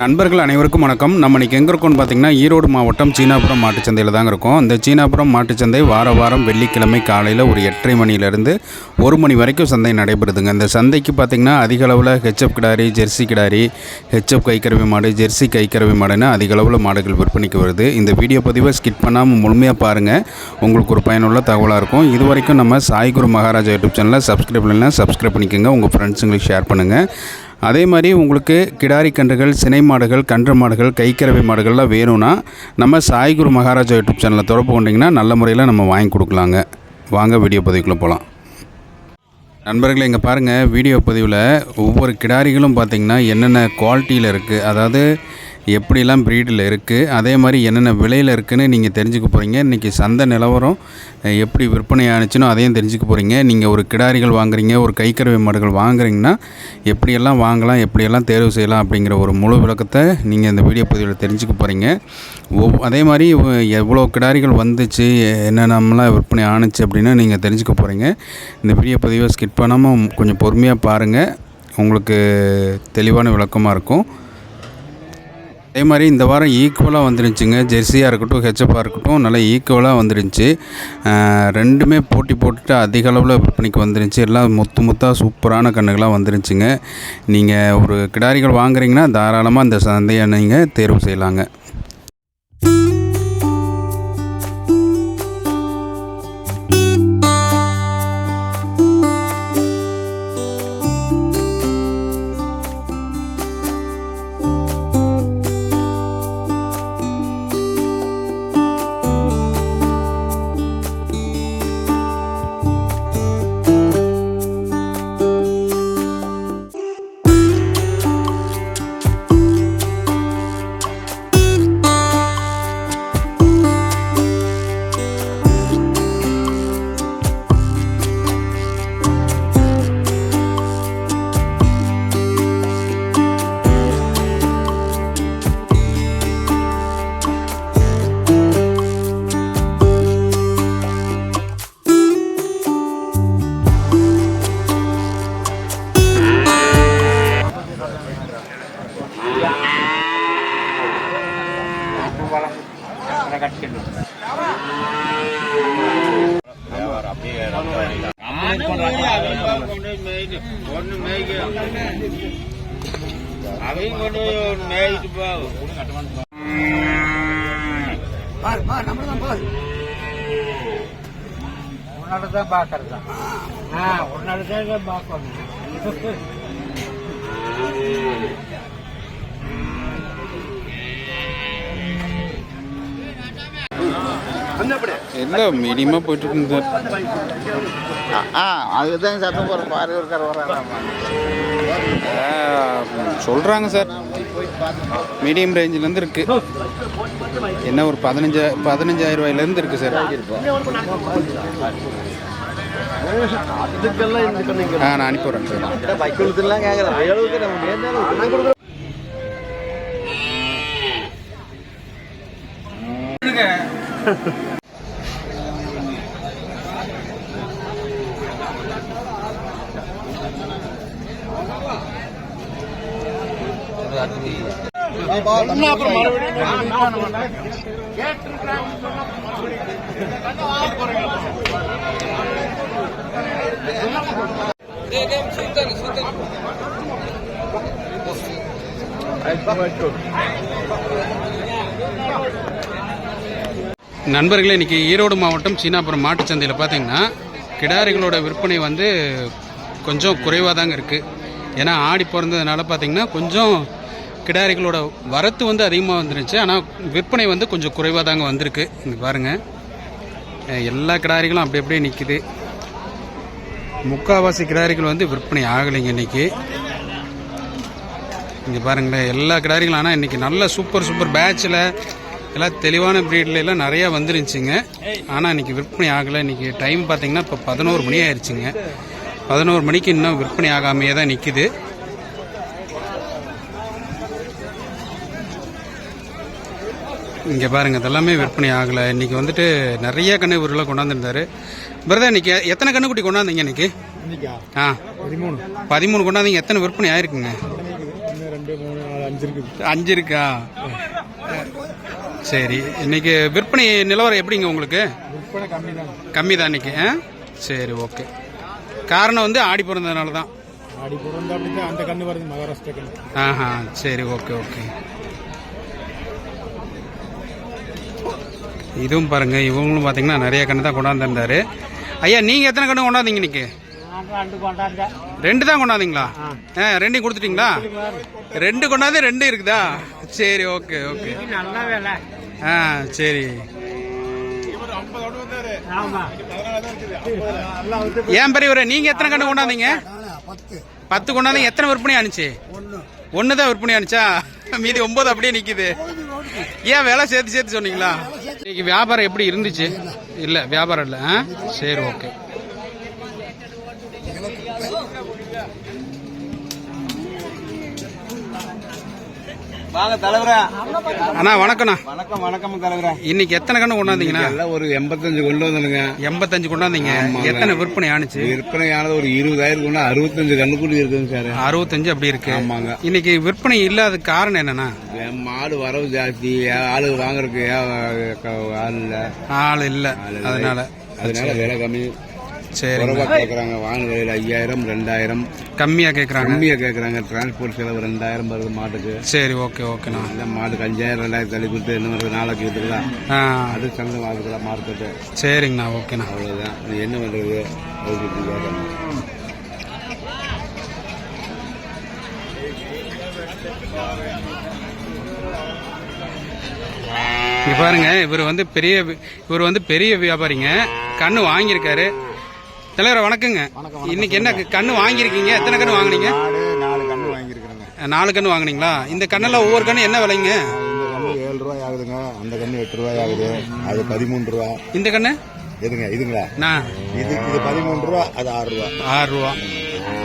நண்பர்கள் அனைவருக்கும் வணக்கம். நம்ம இன்னைக்கு எங்கே இருக்கோம்னு பார்த்தீங்கன்னா ஈரோடு மாவட்டம் சீனாபுரம் மாட்டுச்சந்தையில் தாங்க இருக்கும். இந்த சீனாபுரம் மாட்டுச்சந்தை வார வாரம் வெள்ளிக்கிழமை காலையில் ஒரு எட்டரை மணிலேருந்து ஒரு மணி வரைக்கும் சந்தை நடைபெறுதுங்க. இந்த சந்தைக்கு பார்த்தீங்கன்னா அதிக அளவில் ஹெச்எப் கிடாரி ஜெர்சி கிடாரி ஹெச்எப் கைக்கறவை மாடு ஜெர்சி கைக்கறவை மாடுன்னு அதிக அளவில் மாடுகள் விற்பனைக்கு வருது. இந்த வீடியோ பதிவை ஸ்கிப் பண்ணாமல் முழுமையாக பாருங்கள் உங்களுக்கு ஒரு பயனுள்ள தகவலாக இருக்கும். இது வரைக்கும் நம்ம சாய்குரு மகாராஜா யூடியூப் சேனலில் சப்ஸ்கிரைப் பண்ணலாம் சப்ஸ்கிரைப் பண்ணிக்கோங்க. உங்கள் ஃப்ரெண்ட்ஸுங்களுக்கு ஷேர் பண்ணுங்கள் அதே மாதிரி உங்களுக்கு கிடாரி கன்றுகள் சினை மாடுகள் கன்று மாடுகள் கைக்கறவை மாடுகள்லாம் வேணும்னா நம்ம சாய்குரு மகாராஜா யூடியூப் சேனலில் தொடர்பு கொண்டிங்கன்னா நல்ல முறையில் நம்ம வாங்கி கொடுக்கலாங்க. வாங்க வீடியோ பதிவுக்குள்ளே போகலாம் நண்பர்களே இங்கே பாருங்கள் வீடியோ பதிவில் ஒவ்வொரு கிடாரிகளும் பார்த்திங்கன்னா என்னென்ன குவாலிட்டியில் இருக்குது அதாவது எப்படிலாம் ப்ரீடில் இருக்குது அதே மாதிரி என்னென்ன விலையில் இருக்குதுன்னு நீங்கள் தெரிஞ்சுக்க போகிறீங்க இன்றைக்கி சந்தை நிலவரம் எப்படி விற்பனை ஆணுச்சுனோ அதையும் தெரிஞ்சுக்க போகிறீங்க நீங்கள் ஒரு கிடாரிகள் வாங்குறீங்க ஒரு கைக்கறவை மாடுகள் வாங்குறீங்கன்னா எப்படியெல்லாம் வாங்கலாம் எப்படியெல்லாம் தேர்வு செய்யலாம் அப்படிங்கிற ஒரு முழு விளக்கத்தை நீங்கள் இந்த வீடியோ பதிவில் தெரிஞ்சுக்க போகிறீங்க ஒவ் அதே மாதிரி எவ்வளோ கிடாரிகள் வந்துச்சு என்னென்னலாம் விற்பனை ஆணுச்சு அப்படின்னு நீங்கள் தெரிஞ்சுக்க போகிறீங்க இந்த வீடியோ பதிவை ஸ்கிப் பண்ணாமல் கொஞ்சம் பொறுமையாக பாருங்கள் உங்களுக்கு தெளிவான விளக்கமாக இருக்கும். அதே மாதிரி இந்த வாரம் ஈக்குவலாக வந்துருந்துச்சுங்க. ஜெர்சியாக இருக்கட்டும் ஹெச்எப்பாக இருக்கட்டும் நல்லா ஈக்குவலாக வந்துருந்துச்சு. ரெண்டுமே போட்டி போட்டுட்டு அதிக அளவில் விற்பனைக்கு வந்துருந்துச்சு. எல்லாம் முத்து மொத்தாக சூப்பரான கண்ணுகளாக வந்துருந்துச்சுங்க. நீங்கள் ஒரு கிடாரிகள் வாங்குறீங்கன்னா தாராளமாக இந்த சந்தையை நீங்கள் தேர்வு செய்யலாங்க. போகும் உன்னோட தான் பார்க்கறதா? உன்னோட தான் பார்க்கணும். இல்லை மீடியமாக போயிட்டு இருக்கு சார் ஆ அதுதான் சத்தம் போகிற பாரு இருக்கார் வர்றாராமா சொல்கிறாங்க சார். மீடியம் ரேஞ்சிலேருந்து இருக்குது என்ன ஒரு பதினஞ்சா பதினஞ்சாயிரம் ரூபாயிலேருந்து இருக்குது சார். ஆ நான் அனுப்பி விட்றேன் சார். பைக் கொடுத்துலாம் கேட்குறேன் ஏழுக்கு நம்ம நேர்ந்தாலும் நண்பர்களே இன்றைக்கி ஈரோடு மாவட்டம் சீனாபுரம் மாட்டுச்சந்தையில் பார்த்தீங்கன்னா கிடாரிகளோட விற்பனை வந்து கொஞ்சம் குறைவாக தாங்க இருக்குது ஏன்னா ஆடி பிறந்ததுனால பார்த்தீங்கன்னா கொஞ்சம் கிடாரிகளோட வரத்து வந்து அதிகமாக வந்துருந்துச்சு ஆனால் விற்பனை வந்து கொஞ்சம் குறைவாக தாங்க வந்திருக்கு. இங்கே பாருங்கள் எல்லா கிடாரிகளும் அப்படி அப்படியே நிற்கிது முக்கால்வாசி கிடாரிகள் வந்து விற்பனை ஆகலைங்க இன்றைக்கி இங்கே பாருங்களேன் எல்லா கிடாரிகளும். ஆனால் இன்றைக்கி நல்ல சூப்பர் சூப்பர் பேட்சில் எல்லாம் தெளிவான ப்ரீட்ல எல்லாம் நிறையா வந்துருந்துச்சுங்க. ஆனால் இன்றைக்கி விற்பனை ஆகலை. இன்றைக்கி டைம் பார்த்தீங்கன்னா இப்போ பதினோரு மணி ஆயிடுச்சுங்க பதினோரு மணிக்கு இன்னும் விற்பனை ஆகாமையே தான் நிற்கிது இங்கே பாருங்க இதெல்லாமே விற்பனை ஆகலை. இன்னைக்கு வந்துட்டு நிறைய கண்ணு ஊரில் கொண்டாந்துருந்தாரு. பிரதர் இன்னைக்கு எத்தனை கண்ணுக்குட்டி கொண்டாந்தீங்க இன்னைக்கு? ஆ. பதிமூணு. பதிமூணு கொண்டாந்தீங்க. எத்தனை விற்பனை ஆயிருக்குங்க? அஞ்சு இருக்கா? சரி. இன்னைக்கு விற்பனை நிலவரம் எப்படிங்க உங்களுக்கு? விற்பனை கம்மி தான் கம்மி தான் இன்னைக்கு? சரி ஓகே. காரணம் வந்து ஆடி பிறந்ததுனால தான். ஆடி பிறந்த அந்த கண்ணு வருது மகாராஷ்டிரா கண்ணு. ஆஹா சரி ஓகே ஓகே. இதுவும் பாருங்க இவங்களும் பார்த்தீங்கன்னா நிறைய கன்று தான் கொண்டாந்துருந்தாரு ஐயா நீங்கள் எத்தனை கன்று கொண்டாந்தீங்க இன்னைக்கு? ரெண்டு கொண்டாந்தேன். ரெண்டு தான் கொண்டாந்தீங்களா? ஆ. ரெண்டையும் கொடுத்துட்டீங்களா? ரெண்டு கொண்டாந்து ரெண்டு இருக்குதா? சரி ஓகே ஓகே. நல்ல வேலை. ஆ சரி. ஏன் பெரியவரே நீங்கள் எத்தனை கன்று கொண்டாந்தீங்க? பத்து கொண்டாந்தீங்க எத்தனை விற்பனை ஆனிச்சு ஒன்று தான் விற்பனை ஆனிச்சா மீதி ஒன்பது அப்படியே நிக்குது. ஏன் விலை சேர்த்து சேர்த்து சொன்னீங்களா? இன்னைக்கு வியாபாரம் எப்படி இருந்துச்சு? இல்லை வியாபாரம் இல்லை சரி ஓகே. வாங்க தலைவரா. அண்ணா வணக்கண்ணா வணக்கம் வணக்கம் தலைவரா. இன்னைக்கு எத்தனை கன்று கொண்டாந்தீங்கண்ணா? எல்லாம் ஒரு எண்பத்தஞ்சு கொண்டு வந்துடுங்க எண்பத்தஞ்சு கொண்டாந்தீங்க. எத்தனை விற்பனை ஆனிச்சு விற்பனையானது ஒரு இருபதாயிரம் கொண்டு அறுபத்தஞ்சு கண்ணுக்குடி இருக்குங்க சார். அறுபத்தஞ்சு அப்படி இருக்கு. ஆமாங்க. இன்னைக்கு விற்பனை இல்லாத காரணம் என்னன்னா என் மாடு வரவு ஜாஸ்தி. ஆளு வாங்குறதுக்கு ஆள் இல்ல. ஆள் இல்ல. அதனால. அதனால விலை கம்மி. குறைவா கேட்கறாங்க வாங்க விலையில ஐயாயிரம் ரெண்டாயிரம். கம்மியா கேக்குறாங்க. கம்மியா கேட்கறாங்க டிரான்ஸ்போர்ட் செலவு ரெண்டாயிரம் வருது மாட்டுக்கு. சரி ஓகே ஓகேண்ணா. இந்த மாட்டுக்கு அஞ்சாயிரம் ரெண்டாயிரம் தள்ளி கொடுத்து என்ன வருது நாளைக்கு வித்துக்கலாம். ஆ. அது சந்தை வாங்குறதுலாம் மார்க்கெட்டு சரிங்கண்ணா ஓகேண்ணா. அவ்வளவுதான். இது என்ன. இங்க பாருங்க இவர் வந்து பெரிய இவர் வந்து பெரிய வியாபாரிங்க. கண்ணு வாங்கியிருக்காரு. தலைவர் வணக்கங்க. இன்னைக்கு என்ன கண்ணு வாங்கியிருக்கீங்க? எத்தனை கண்ணு வாங்குனீங்க? நாலு கண்ணு வாங்கியிருக்கிறேங்க. நாலு கண்ணு வாங்குனீங்களா? இந்த கண்ணெல்லாம் ஒவ்வொரு கண்ணு என்ன விலைங்க? இந்த கண்ணு ஏழு ரூபாய் ஆகுதுங்க. அந்த கண்ணு எட்டு ரூபாய் ஆகுது. அது பதிமூணு ரூபா. இந்த கண்ணு? எதுங்க இதுங்களா? நான் இது இது பதிமூணு ரூபா அது ஆறு ரூபா. ஆறு ரூபா.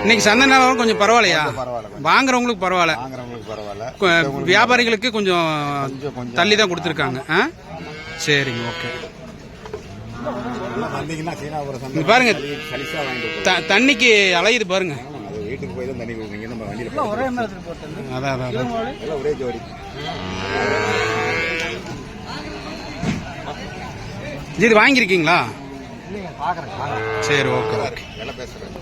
இன்னைக்கு சந்தை நிலவரம் கொஞ்சம் பரவாயில்லையா? பரவாயில்ல வாங்குறவங்களுக்கு பரவாயில்ல. வாங்குறவங்களுக்கு பரவாயில்ல. கு- வியாபாரிகளுக்கு கொஞ்சம் தள்ளி தான் கொடுத்துருக்காங்க. சரிங்க ஓகே. வந்தீங்கன்னா இங்க சந்தை. பாருங்க சலிசா வாங்கிட்டு தண்ணிக்கு அலையுது பாருங்க. அது வீட்டுக்கு போய் தான் தண்ணி கொடுக்குறீங்க நம்ம வண்டியில் ஒரே அதான் அதான். எல்லாம் ஒரே ஜோடி. இது வாங்கியிருக்கீங்களா? சரி ஓகே ஓகே. விலை பேசுறேன்.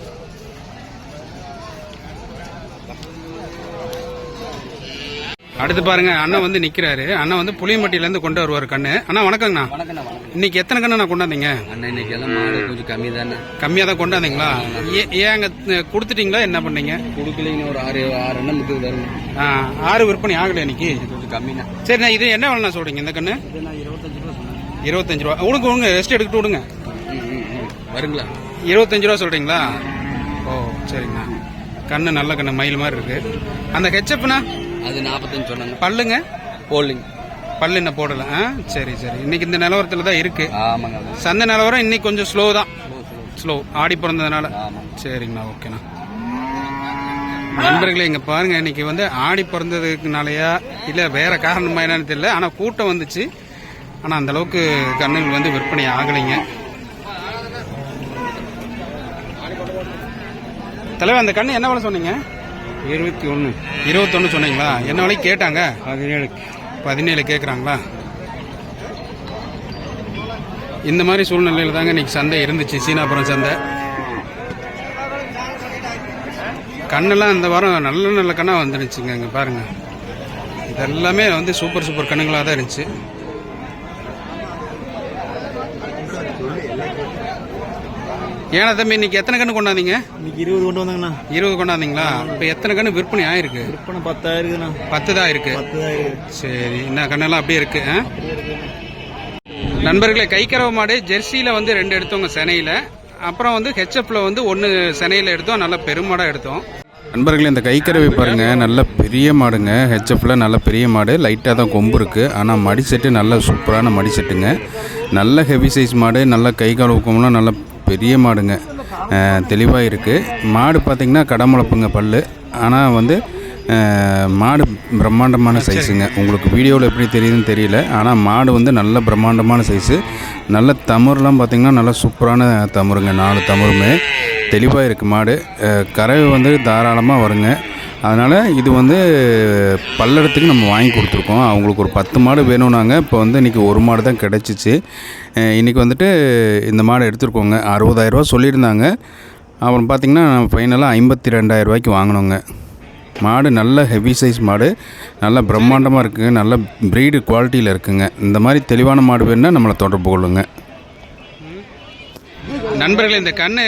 அடுத்து பாருங்க அண்ணன் வந்து நிக்கிறாரு. அண்ணன் வந்து புளியம்பட்டியில இருந்து கொண்டு வருவார் கண்ணு. அண்ணா வணக்கங்கண்ணா. இன்னைக்கு எத்தனை கண்ணு நான் கொண்டாந்தீங்க? அண்ணா இன்னைக்கு எல்லாம் மாடு கொஞ்சம் கம்மி தானே கம்மியா தான் கொண்டாந்தீங்களா? ஏங்க கொடுத்துட்டீங்களா? என்ன பண்ணீங்க? கொடுக்கலைன்னு ஒரு ஆறு ஆறு எண்ணம் ஆ, ஆறு விற்பனை ஆகல இன்னைக்கு? கொஞ்சம் கம்மிண்ணா. சரிண்ணா இது என்ன வேலை சொல்றீங்க இந்த கண்ணு? இருபத்தஞ்சு ரூபா விடுங்க விடுங்க ரெஸ்ட் எடுத்துட்டு விடுங்க. வருங்களா? இருபத்தஞ்சு ரூபா சொல்றீங்களா? ஓ சரிங்கண்ணா. கண்ணு நல்ல கண்ணு மயில் மாதிரி இருக்கு. அந்த ஹெச்எப்னா அது நாற்பத்தஞ்சு சொன்னாங்க. பல்லுங்க? போலிங் பல்லு என்ன போடல. ஆ சரி சரி. இன்னைக்கு இந்த நிலவரத்துல தான் இருக்கு. ஆமாங்க. சந்தை நிலவரம் இன்னைக்கு கொஞ்சம் ஸ்லோ தான். ஸ்லோ, ஆடி பிறந்ததுனால. சரிங்கண்ணா ஓகேண்ணா. நண்பர்களே இங்க பாருங்க இன்னைக்கு வந்து ஆடி பிறந்ததுக்குனாலயா இல்ல வேற காரணமா என்னன்னு தெரியல. ஆனா கூட்டம் வந்துச்சு. ஆனா அந்த அளவுக்கு கண்ணுகள் வந்து விற்பனை ஆகலைங்க. தலைவர் அந்த கண்ணு என்ன விலை சொன்னீங்க? இருபத்தி ஒன்று இருபத்தொன்னு சொன்னீங்களா? என்ன விலை கேட்டாங்க? பதினேழு. பதினேழு கேட்குறாங்களா இந்த மாதிரி சூழ்நிலையில தாங்க இன்னைக்கு சந்தை இருந்துச்சு சீனாபுரம் சந்தை. கண்ணெல்லாம் இந்த வாரம் நல்ல நல்ல கண்ணா வந்துருச்சுங்க இங்க பாருங்க. இதெல்லாமே வந்து சூப்பர் சூப்பர் கண்ணுங்களாக தான் இருந்துச்சு. ஏன்னா தம்பி இன்னைக்கு எத்தனை கண்ணு கொண்டாந்தீங்க? இன்னைக்கு இருபது கொண்டு வந்தாங்கண்ணா. இருபது கொண்டாந்தீங்களா? இப்போ எத்தனை கண்ணு விற்பனை ஆயிருக்கு? விற்பனை பத்தாயிருக்குண்ணா பத்து தான் இருக்கு. சரி என்ன கண்ணெல்லாம் அப்படியே இருக்கு? நண்பர்களே கைக்கரவ மாடு ஜெர்சியில் வந்து ரெண்டு எடுத்தோங்க செனையில் அப்புறம் வந்து ஹெச்எஃப்ல வந்து ஒன்று செனையில் எடுத்தோம் நல்ல பெருமாடாக எடுத்தோம். நண்பர்களே இந்த கைக்கரவை பாருங்க நல்ல பெரிய மாடுங்க. ஹெச்எஃப்ல நல்ல பெரிய மாடு லைட்டாக தான் கொம்பு இருக்குது ஆனால் மடி செட்டு நல்ல சூப்பரான மடி செட்டுங்க நல்ல ஹெவி சைஸ் மாடு நல்ல கை கால் ஊக்கம்லாம் நல்ல பெரிய மாடுங்க. தெளிவாக இருக்குது மாடு பார்த்திங்கன்னா கடமுளப்புங்க பல்லு. ஆனால் வந்து மாடு பிரம்மாண்டமான சைஸுங்க. உங்களுக்கு வீடியோவில் எப்படி தெரியுதுன்னு தெரியல. ஆனால் மாடு வந்து நல்ல பிரம்மாண்டமான சைஸு. நல்ல தமுறுலாம் பார்த்திங்கன்னா நல்ல சூப்பரான தமிருங்க நாலு தமிருமே தெளிவாக இருக்குது மாடு. கறவை வந்து தாராளமாக வருங்க. அதனால் இது வந்து பல்லடத்துக்கு நம்ம வாங்கி கொடுத்துருக்கோம். அவங்களுக்கு ஒரு பத்து மாடு வேணும்னாங்க. இப்போ வந்து இன்றைக்கி ஒரு மாடு தான் கிடச்சிச்சு. இன்றைக்கி வந்துட்டு இந்த மாடு எடுத்துருக்கோங்க. அறுபதாயிரரூவா சொல்லியிருந்தாங்க. அப்புறம் பார்த்திங்கன்னா ஃபைனலாக ஐம்பத்தி ரெண்டாயிரரூவாய்க்கு வாங்கினோங்க. மாடு நல்ல ஹெவி சைஸ் மாடு. நல்ல பிரம்மாண்டமாக இருக்குங்க நல்ல ப்ரீடு குவாலிட்டியில் இருக்குங்க. இந்த மாதிரி தெளிவான மாடு வேணுன்னா நம்மளை தொடர்பு கொள்ளுங்க. நண்பர்கள் இந்த கண்ணு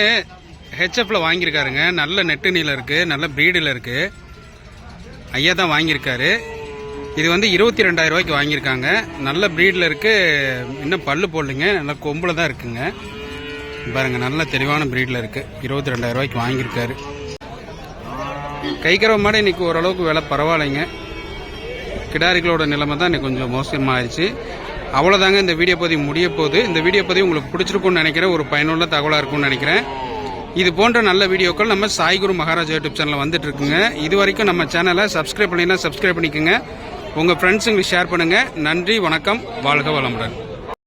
ஹெச்எஃப்பில் வாங்கியிருக்காருங்க. நல்ல நெட்டு நீல இருக்குது நல்ல ப்ரீடில் இருக்குது ஐயா தான் வாங்கியிருக்காரு. இது வந்து இருபத்தி ரெண்டாயிரம் ரூபாய்க்கு வாங்கியிருக்காங்க. நல்ல ப்ரீடில் இருக்குது இன்னும் பல்லு போடலைங்க. நல்லா கொம்பில் தான் இருக்குங்க. பாருங்கள் நல்ல தெளிவான ப்ரீடில் இருக்குது இருபத்தி ரெண்டாயிரம் ரூபாய்க்கு வாங்கியிருக்காரு. கைக்கிறவ மாடு இன்றைக்கி ஓரளவுக்கு விலை பரவாயில்லைங்க. கிடாரிகளோட நிலைமை தான் இன்னைக்கு கொஞ்சம் மோசமாயிருச்சு. அவ்வளோதாங்க இந்த வீடியோ பதிவு முடிய போகுது. இந்த வீடியோ பதிவு உங்களுக்கு பிடிச்சிருக்கும்னு நினைக்கிறேன். ஒரு பயனுள்ள தகவலாக இருக்கும்னு நினைக்கிறேன். இது போன்ற நல்ல வீடியோக்கள் நம்ம சாய்குரு மகாராஜ் யூடியூப் சேனலில் வந்துட்டு இருக்குங்க. இது வரைக்கும் நம்ம சேனலை சப்ஸ்கிரைப் பண்ணினா சப்ஸ்கிரைப் பண்ணிக்கோங்க. உங்கள் ஃப்ரெண்ட்ஸுங்களுக்கு ஷேர் பண்ணுங்கள் நன்றி வணக்கம். வாழ்க வளமுடன்.